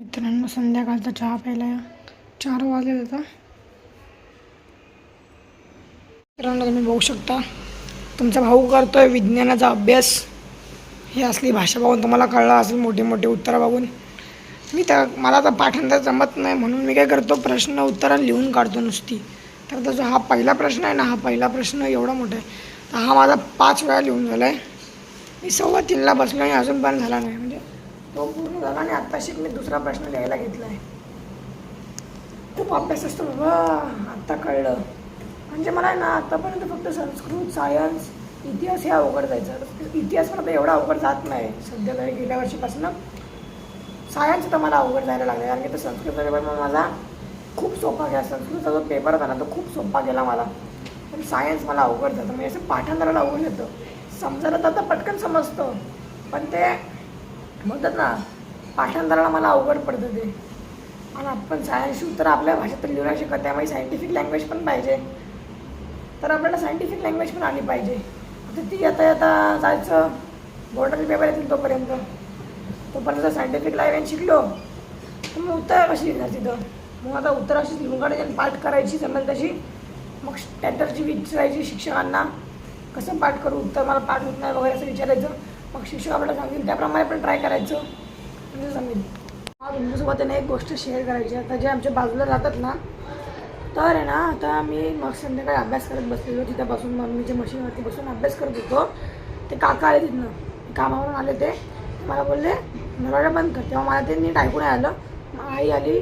मित्रांनो संध्याकाळचा चहा प्यायला या. चार वाजले आता. मित्रांनो तुम्ही बघू शकता तुमचा भाऊ करतोय विज्ञानाचा अभ्यास. ही असली भाषा बघून तुम्हाला कळलं असेल मोठी मोठी उत्तरं बघून. मी तर मला तर पाठांतर जमत नाही म्हणून मी काय करतो प्रश्न उत्तरं लिहून काढतो नुसती. तर त्याचा हा पहिला प्रश्न आहे ना हा पहिला प्रश्न एवढा मोठा आहे. तर हा माझा पाच वेळा लिहून झाला आहे मी सव्वा तीनला बसलो आणि अजून पण झाला नाही म्हणजे तो पूर्ण झाला आणि आत्ताशी मी दुसरा प्रश्न लिहायला घेतला आहे खूप अभ्यास असतो बाबा आत्ता कळलं. म्हणजे मला आहे ना आत्तापर्यंत फक्त संस्कृत सायन्स इतिहास हे अवघड जायचं. इतिहास मला तर एवढा अवघड जात नाही. सध्या तरी गेल्या वर्षीपासून सायन्स तर मला अवघड जायला लागलं कारण की तर संस्कृतचा पेपर माझा खूप सोपा गेला संस्कृतचा जो पेपर होता ना तो खूप सोपा गेला मला. पण सायन्स मला अवघड जातं. म्हणजे असं पाठांतराला अवघड येतं समजायला तर आता पटकन समजतं. पण ते म्हणतात ना पाठांतराला मला अवघड पडतं ते. आणि आपण सायन्सची उत्तर आपल्या भाषेत तर लिहू शकत त्यामुळे सायंटिफिक लँग्वेज पण पाहिजे. तर आपल्याला सायंटिफिक लँग्वेज पण आली पाहिजे. आता ती येता येता जायचं बॉर्डर पेपर येतील तोपर्यंत. तोपर्यंत सायंटिफिक लँग्वेज शिकलो तर मग उत्तर कशी लिहिणार तिथं? मग आता उत्तर अशीच लिहून काढायची आणि पाठ करायची जमेल तशी. मग स्टँडर्डची विचारायची शिक्षकांना कसं पाठ करू? उत्तर मला पाठ होत नाही वगैरे असं विचारायचं. मग शिक्षक आपल्याला सांगतील. त्याप्रमाणे पण ट्राय करायचं. म्हणजे जमेल हा तुमच्यासोबत एक गोष्ट शेअर करायची आता जे आमच्या बाजूला राहतात ना तर आहे ना आता मी मग संध्याकाळी अभ्यास करत बसलेलो. तिथं बसून मम्मीच्या मशीनवरती बसून अभ्यास करत होतो ते काका आले तिथनं. कामावरून आले ते. मला बोलले दरवाजा बंद कर. तेव्हा मला ते नीट ऐकून आलं. मग आई आली.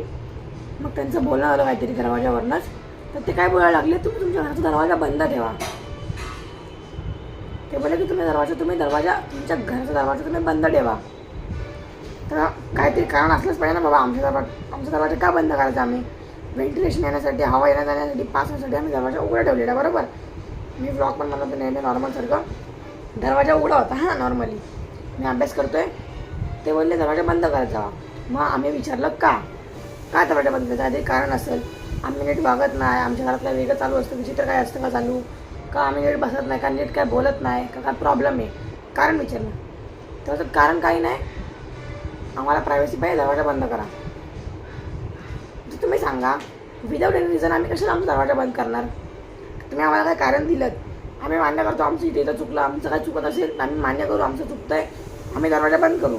मग त्यांचं बोलणं आलं काहीतरी दरवाजावरनंच तर ते काय बोलायला लागले तुम्ही तुमच्या घराचा दरवाजा बंद ठेवा. ते बोलले की तुम्ही दरवाजा तुम्ही दरवाजा तुमच्या घराचा दरवाजा तुम्ही बंद ठेवा. तर काहीतरी कारण असलंच पाहिजे ना बाबा आमच्या दरवाजा आमचा दरवाजा का बंद करायचा आम्ही? व्हेंटिलेशन येण्यासाठी हवा येण्या जाण्यासाठी पास होण्यासाठी आम्ही दरवाजा उघडा ठेवलेला बरोबर? मी ब्लॉग पण म्हणतो नेहमी नॉर्मलसारखं दरवाजा उघडा होता हां नॉर्मली मी अभ्यास करतोय. ते बोलले दरवाजा बंद करत जावा मग आम्ही विचारलं का? का दरवाजा बंद करायचा आधी कारण असेल. आम्ही नीट वागत नाही. आमच्या घरातलं वेगळं चालू असतं विचित्र काय असतं का चालू? का आम्ही नीट बसत नाही का नीट काय बोलत नाही का काय प्रॉब्लेम आहे? कारण विचारलं. तर कारण काही नाही. आम्हाला प्रायव्हसी पाहिजे दरवाजा बंद करा. तर तुम्ही सांगा विदाऊट एनी रिझन आम्ही कशाला आमचा दरवाजा बंद करणार? तुम्ही आम्हाला काय कारण दिलं आम्ही मान्य करतो आमचं इथे इथं चुकलं आमचं काय चुकत असेल आम्ही मान्य करू आमचं चुकतं आहे आम्ही दरवाजा बंद करू.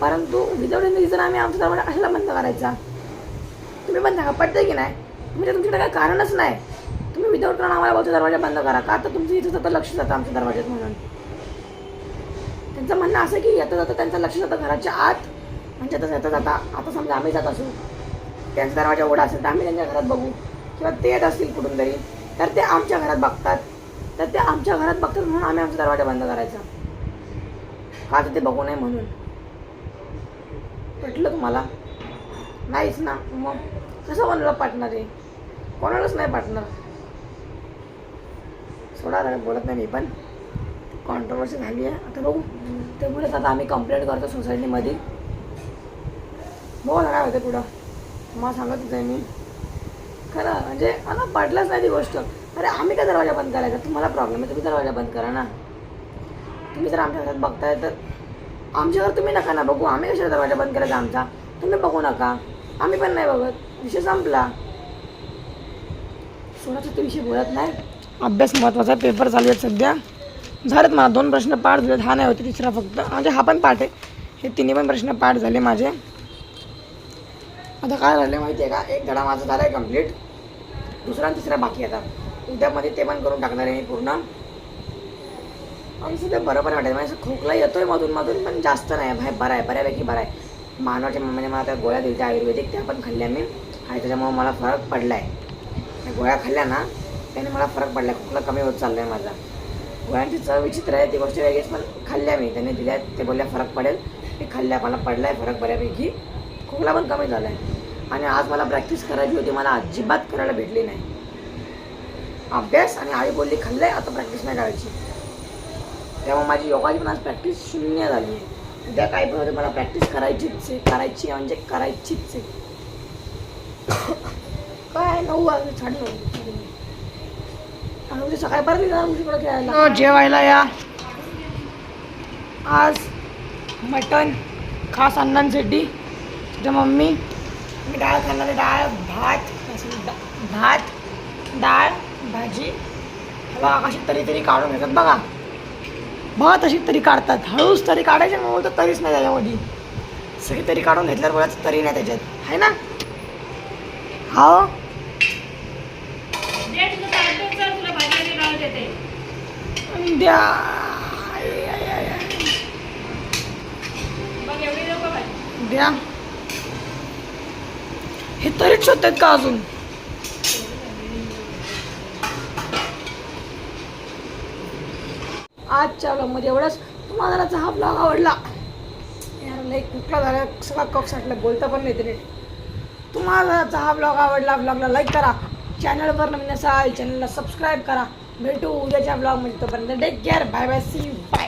परंतु विदाऊट एनी रिझन आम्ही आमचा दरवाजा कशाला बंद करायचा? तुम्ही पण सांगा पडतं की नाही? म्हणजे तुमच्याकडे काय कारणच नाही. विदाऊट कारण आम्हाला बोलतो दरवाजा बंद करा. का तर तुमचं इथं जातं लक्ष जातं आमच्या दरवाज्यात म्हणून? त्यांचं म्हणणं असं की येतं जाता त्यांचं लक्ष जातं घराच्या आत. म्हणजे तसं येतं जाता आता समजा आम्ही जात असू त्यांचा दरवाजा ओढा असेल तर आम्ही त्यांच्या घरात बघू. किंवा ते येत असतील कुठून तरी तर ते आमच्या घरात बघतात. तर ते आमच्या घरात बघतात म्हणून आम्ही आमचा दरवाजा बंद करायचा. का तर ते बघू नये म्हणून. पटलं तुम्हाला? नाहीच ना. मग कसं कोणाला पाटणार आहे कोणालाच नाही पाटणार. थोडा बोलत नाही मी पण कॉन्ट्रोवर्सी झाली आहे. आता बघू. ते बोलत आता आम्ही कंप्लेंट करतो सोसायटीमध्ये बघू ना काय होतं पुढं. मला सांगत होते मी. खरं म्हणजे मला पटलंच नाही ती गोष्ट. अरे आम्ही काय दरवाजा बंद करायचा? तुम्हाला प्रॉब्लेम आहे तुम्ही दरवाजा बंद करा ना. तुम्ही जर आमच्या घरात बघताय तर आमच्या घर तुम्ही नका ना बघू. आम्ही कशा दरवाजा बंद करायचा आमचा? तुम्ही बघू नका. आम्ही पण नाही बघत. विषय संपला. सोडाचा तो विषय बोलत नाही. अभ्यास महत्त्वाचा पेपर चालू आहेत सध्या. झालेत मला दोन प्रश्न पाठ झालेत हा नाही होते तिसरा फक्त. म्हणजे हा पण पाठ आहे. हे तिन्ही पण प्रश्न पाठ झाले माझे. आता काय झालं माहिती आहे का? एक धडा माझा झाला आहे कंप्लीट दुसरा आणि तिसरा बाकी आता. उद्यामध्ये ते पण करून टाकणार आहे मी पूर्ण. आणि सध्या बरोबर वाटायचं म्हणजे खोकला खोकला येतोय मधून मधून पण जास्त नाही. भाई बरं आहे बऱ्यापैकी बरं आहे. मानवाच्या म्हणजे मला त्या गोळ्या दिल्या आयुर्वेदिक त्या पण खाल्ल्या मी. आणि त्याच्यामुळे मला फरक पडला आहे त्या गोळ्या खाल्ल्या ना त्याने मला फरक पडला खोकला कमी होत चालला आहे माझा. गोळ्यांची चव विचित्र आहे ती गोष्ट वेगळीच पण खाल्ल्या मी. त्याने दिल्या ते बोलल्या फरक पडेल. ते खाल्ल्या मला पडला आहे फरक बऱ्यापैकी. खोकला पण कमी झाला आहे आणि आज मला प्रॅक्टिस करायची होती मला अजिबात करायला भेटली नाही. अभ्यास आणि आई बोलली खाल्लंय आता प्रॅक्टिस नाही करायची. तेव्हा माझी योगाची पण आज प्रॅक्टिस शून्य झाली आहे. उद्या काय पण होते मला प्रॅक्टिस करायचीच आहे करायची आहे म्हणजे करायचीच आहे. काय नऊ वाजले छान नऊ उद्या सकाळी परत येणार खेळायला हो, जेवायला या. आज मटण खास अण्णांसाठी तुझ्या मम्मी मी डाळ खाणार डाळ भात भात डाळ भाजी. बघा कशी तरी तरी काढून घेतात बघा. बघा तशी तरी काढतात हळूच तरी काढायचे मग तर तरीच नाही त्याच्यामध्ये. सगळी तरी काढून घेतल्यावर बोलायचं तरी नाही त्याच्यात. आहे ना? हो दे तुझं ताटं चल, तुला भाजी आणि डाळ देते. द्या. द्या. हे तरीच शोधतात का अजून? आजच्या ब्लॉगमध्ये एवढंच. तुम्हाला हा ब्लॉग आवडला? यार लाईक कुठला झाला? सगळा कप साठला बोलता पण नाही तरी तुम्हाला जर हा ब्लॉग आवडला ब्लॉगला लाईक करा. चॅनलवर नवीन असाल चॅनलला सबस्क्राईब करा. भेटू उद्याच्या ब्लॉगमध्ये तोपर्यंत take care bye bye see bye